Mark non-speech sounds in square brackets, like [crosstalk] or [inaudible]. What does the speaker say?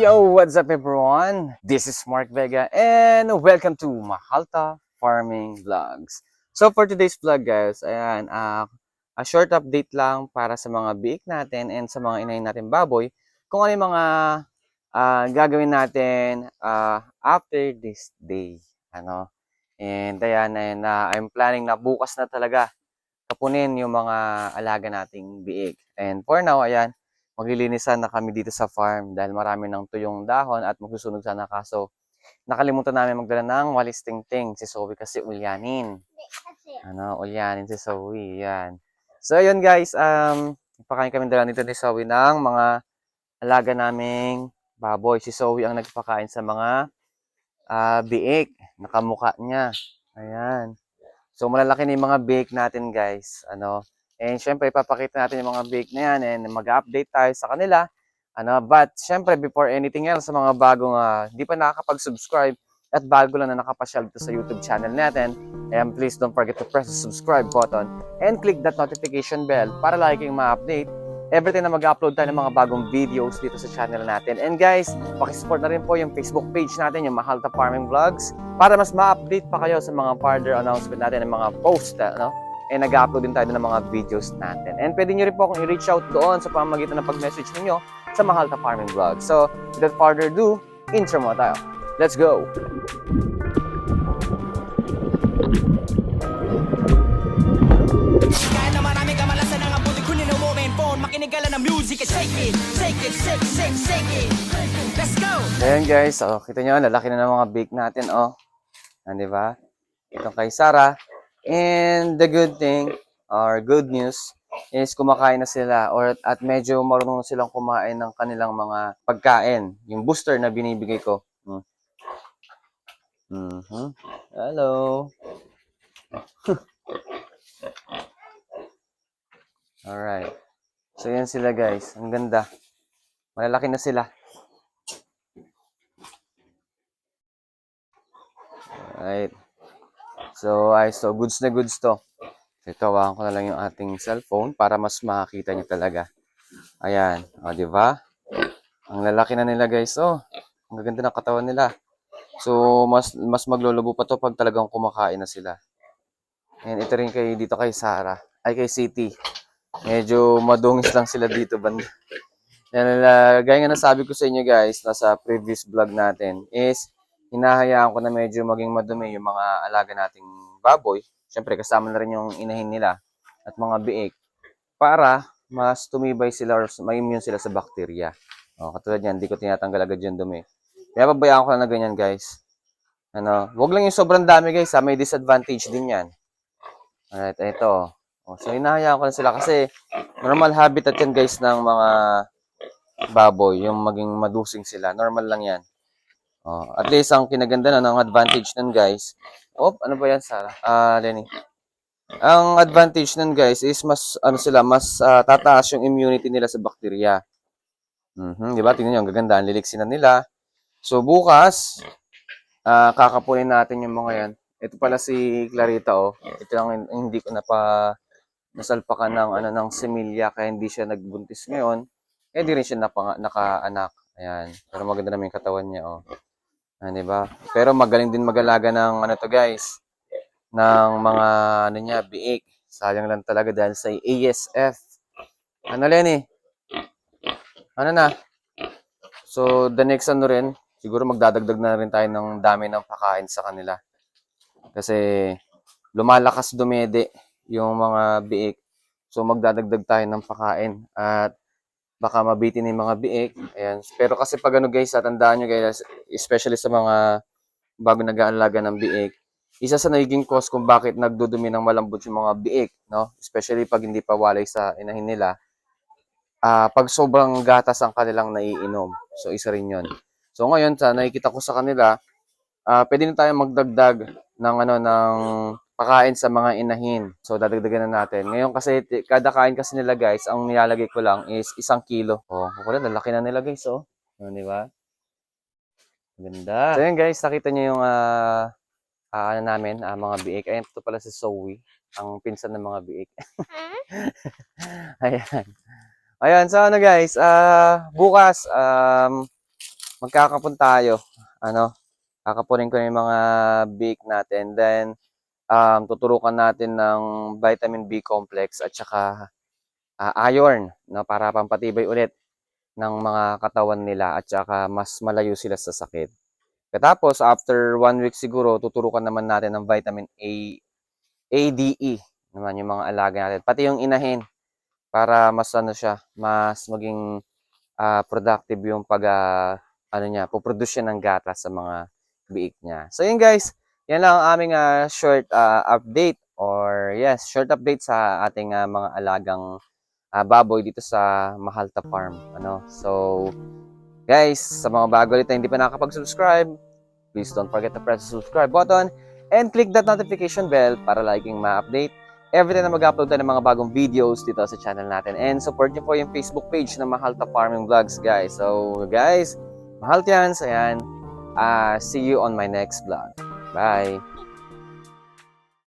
Yo, what's up everyone? This is Mark Vega and welcome to Mahalta Farming Vlogs. So for today's vlog guys, ayan, ah, a short update lang para sa mga biik natin and sa mga inayin natin baboy kung ano yung mga ah, gagawin natin ah, after this day. Ano? And ayan, ayan na I'm planning na bukas na talaga kapunin yung mga alaga nating biik. And for now, ayan, maglilinisan na kami dito sa farm dahil marami ng tuyong dahon at magsusunog sana kaso nakalimutan namin magdala ng walis tingting si Zoe kasi ulyanin. Ano, ulyanin si Zoe, yan. So yun guys, um, pakain kami dala nito ni Zoe ng mga alaga naming baboy. Si Zoe ang nagpakain sa mga ah, biik, nakamuka niya. Ayan. So malalaki na yung mga biik natin guys. Ano, And syempre, ipapakita natin yung mga bake na yan and mag-update tayo sa kanila. Ano, but syempre, before anything else, sa mga bagong hindi pa nakakapag-subscribe at bago lang na nakapasyal dito sa YouTube channel natin, and please don't forget to press the subscribe button and click that notification bell para lagi ma-update every na mag-upload tayo ng mga bagong videos dito sa channel natin. And guys, pakisupport na rin po yung Facebook page natin, yung Mahalta Farming Vlogs, para mas ma-update pa kayo sa mga further announcement natin, ng mga post, ano, and nag-upload din tayo ng mga videos natin. And pwede nyo rin po akong i-reach out doon sa pamamagitan ng pag-message ninyo sa Mahalta Farming Vlog. So, without further ado, intro mo tayo. Let's go! Ka music and shake it Shake it, shake, shake, shake it Let's go! Ayan guys, oh, kita nyo, lalaki na ng mga bake natin, oh. Yan, di ba? Itong kay Sarah. And the good thing, or good news, is kumakain na sila or at medyo marunong na silang kumain ng kanilang mga pagkain. Yung booster na binibigay ko. Hmm. Mhm. Hello. [laughs] Alright. So yan sila guys. Ang ganda. Malalaki na sila. Alright. So, ay, so goods na goods to. Ito, hawakan ko na lang yung ating cellphone para mas makakita niyo talaga. Ayan. O, di ba? Ang lalaki na nila, guys. Oh, ang gaganda ng katawan nila. So, mas mas maglulubo pa to pag talagang kumakain na sila. And ito rin kay dito kay Sarah. Ay, kay City. Medyo madungis lang sila dito, banda. Gaya nga nasabi ko sa inyo guys, nasa previous vlog natin, is hinahayaan ko na medyo maging madumi yung mga alaga nating baboy. Siyempre, kasama na rin yung inahin nila at mga biik para mas tumibay sila or may immune sila sa bakterya. O, katulad yan, hindi ko tinatanggal agad yung dumi. Kaya pabayaan ko na ganyan, guys. Ano, wag lang yung sobrang dami, guys. Ha? May disadvantage din yan. Alright, ito. O, so, hinahayaan ko na sila kasi normal habitat yan, guys, ng mga baboy. Yung maging madusing sila. Normal lang yan. Oh, at least ang kinaganda na ng advantage nun guys. Oh, ano ba yan Sarah? Ah, Lenny. Ang advantage nun guys is mas ano sila, mas ah, tataas yung immunity nila sa bakterya. Mhm, 'di ba? Tingnan niyo, ang gaganda, ang liliksin nila. So bukas ah kakapunin natin yung mga yan. Ito pala si Clarita oh. Ito lang hin- hindi ko na pa nasalpakan ng ano ng similya kaya hindi siya nagbuntis ngayon. Eh di rin siya napanga, nakaanak. Ayan. Pero maganda naman yung katawan niya oh. Ah, di ba? Pero magaling din mag-alaga ng ano to guys, ng mga ano niya, biik. Sayang lang talaga dahil sa ASF. Ano Lenny? Ano na? So the next ano rin, siguro magdadagdag na rin tayo ng dami ng pakain sa kanila. Kasi lumalakas dumede yung mga biik. So magdadagdag tayo ng pakain at baka mabitin yung mga biik. Ayan. Pero kasi pag ano guys, tandaan nyo guys, especially sa mga bago nag-aalaga ng biik, isa sa nagiging cause kung bakit nagdudumi ng malambot yung mga biik, no? Especially pag hindi pa walay sa inahin nila, ah pag sobrang gatas ang kanilang naiinom. So, isa rin yun. So, ngayon, sa nakikita ko sa kanila, ah pwede na tayo magdagdag ng ano ng pakain sa mga inahin. So, dadagdagan na natin. Ngayon kasi, kada kain kasi nila guys, ang nilalagay ko lang is isang kilo. Oh, wala, lalaki na nila guys, oh. Oh, di ba? Ganda. So, yun guys, nakita niyo yung ah ah, ano namin, ah, mga biik. Ayan, ito pala si Zoe, ang pinsan ng mga biik. [laughs] Ayan. Ayan, so ano guys, ah bukas, um, magkakapon tayo. Ano, kakapunin ko na yung mga bake natin. Then, um, tuturukan natin ng vitamin B complex at saka ah, iron no, para pampatibay ulit ng mga katawan nila at saka mas malayo sila sa sakit. Katapos, after one week siguro, tuturukan naman natin ng vitamin A, ADE naman yung mga alaga natin. Pati yung inahin para mas ano siya, mas maging ah, productive yung pag ah, ano niya, puproduce siya ng gatas sa mga biik niya. So yun guys, yan lang ang aming ah, short ah, update or yes, short update sa ating ah, mga alagang ah, baboy dito sa Mahalta Farm. Ano? So guys, sa mga bago ulit na hindi pa nakakapag-subscribe, please don't forget to press the subscribe button and click that notification bell para laging ma-update every time na mag-upload tayo ng mga bagong videos dito sa channel natin. And support niyo po yung Facebook page na Mahalta Farming Vlogs, guys. So, guys, Mahaltians, ayan. Ah, see you on my next vlog. Bye!